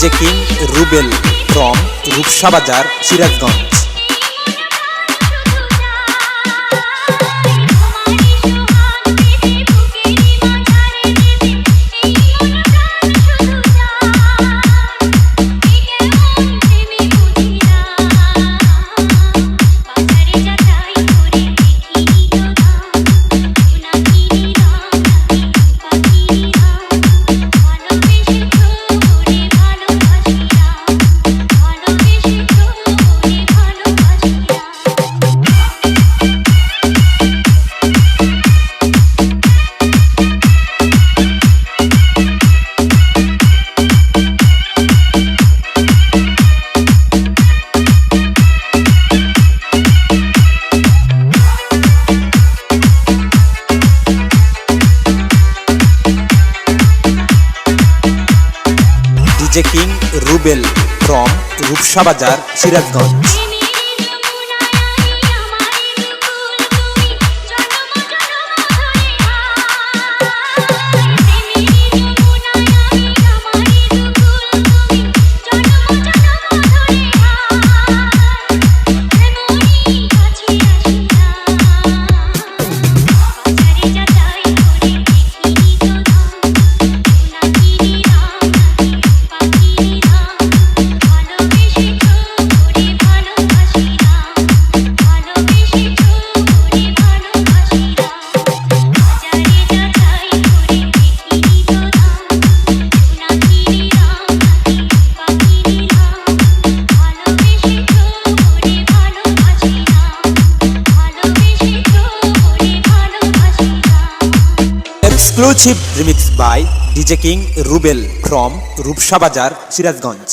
DJ king Rubel from Rupsha Bazar Sirajganj যে king Rubel from Rupsha Bazar Sirajganj blue chip remix by DJ king Rubel from Rupsha Bazar Sirajganj